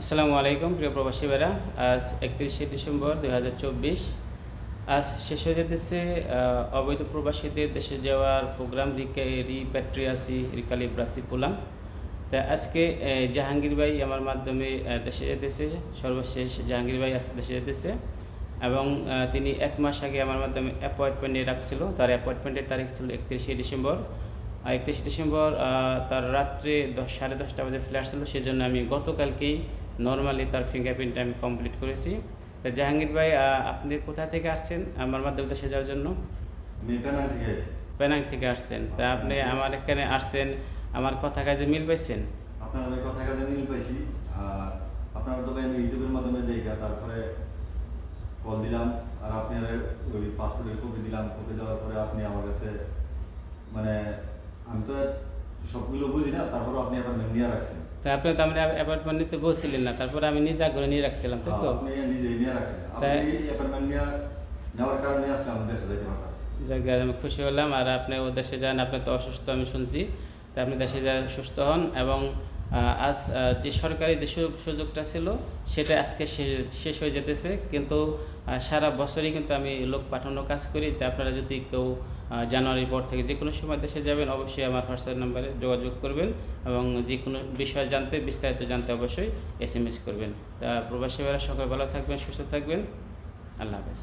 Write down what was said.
আসসালামু আলাইকুম, প্রিয় প্রবাসী ভাইরা। আজ একত্রিশে ডিসেম্বর দু হাজার চব্বিশ। আজ শেষ হয়ে যেতেছে অবৈধ প্রবাসীদের দেশে যাওয়ার প্রোগ্রাম রিপ্যাট্রিয়াসি রিকালিব্রাসি পোলাম। তা আজকে জাহাঙ্গীর ভাই আমার মাধ্যমে দেশে যেতেছে, সর্বশেষ জাহাঙ্গীর ভাই আজকে দেশে যেতেছে। এবং তিনি এক মাস আগে আমার মাধ্যমে অ্যাপয়েন্টমেন্ট রাখছিল। তার অ্যাপয়েন্টমেন্টের তারিখ ছিল একত্রিশে ডিসেম্বর। একত্রিশে ডিসেম্বর তার রাত্রে দশ, সাড়ে দশটা বাজে ফ্ল্যাট ছিল। সেই জন্য আমি গতকালকেই নর্মালি তার ফিঙ্গারপ্রিন্ট আমি কমপ্লিট করেছি। তা জাহাঙ্গীর ভাই আপনি কোথা থেকে আসছেন? আমার মাধ্যমে দেশে যাওয়ার জন্য। পেনাং থেকে আসছেন। তা আপনি আমার এখানে আসছেন আমার কথা কাজে মিল পাইছেন? আপনার কথা কাজে মিল পাইছি আর আপনার তো আমি ইউটিউবের মাধ্যমে দেখা তারপরে কল দিলাম আর আপনি ওই পাসপোর্টের কপি দিলাম। কপি দেওয়ার পরে আপনি আমার কাছে মানে আমি তো সবগুলো বুঝি না তারপরে আপনি নিয়ে রাখছেন। তা আপনি তো আমরা অ্যাপার্টমেন্ট নিতে বলছিলেন না তারপরে আমি নিজে করে নিয়ে রাখছিলাম তাই তো? আপনি নিজে নিয়ে রাখছেন আপনি এই নিয়ে নেওয়ার কারণে আজকে দেশে যাইতে পারতাছি যাক আমি খুশি হলাম আর আপনি ও দেশে যান আপনি তো অসুস্থ আমি শুনছি। তা আপনি দেশে যা সুস্থ হন এবং আজ যে সরকারি যে সুযোগটা ছিল, সেটা আজকে শেষ হয়ে যেতেছে। কিন্তু সারা বছরই কিন্তু আমি লোক পাঠানোর কাজ করি। তা আপনারা যদি কেউ জানুয়ারির পর থেকে যে কোনো সময় দেশে যাবেন, অবশ্যই আমার হোয়াটসঅ্যাপ নাম্বারে যোগাযোগ করবেন এবং যে কোনো বিষয় জানতে, বিস্তারিত জানতে অবশ্যই এস এম এস করবেন। তা প্রবাসী ভাইরা সকল ভালো থাকবেন, সুস্থ থাকবেন। আল্লাহ হাফেজ।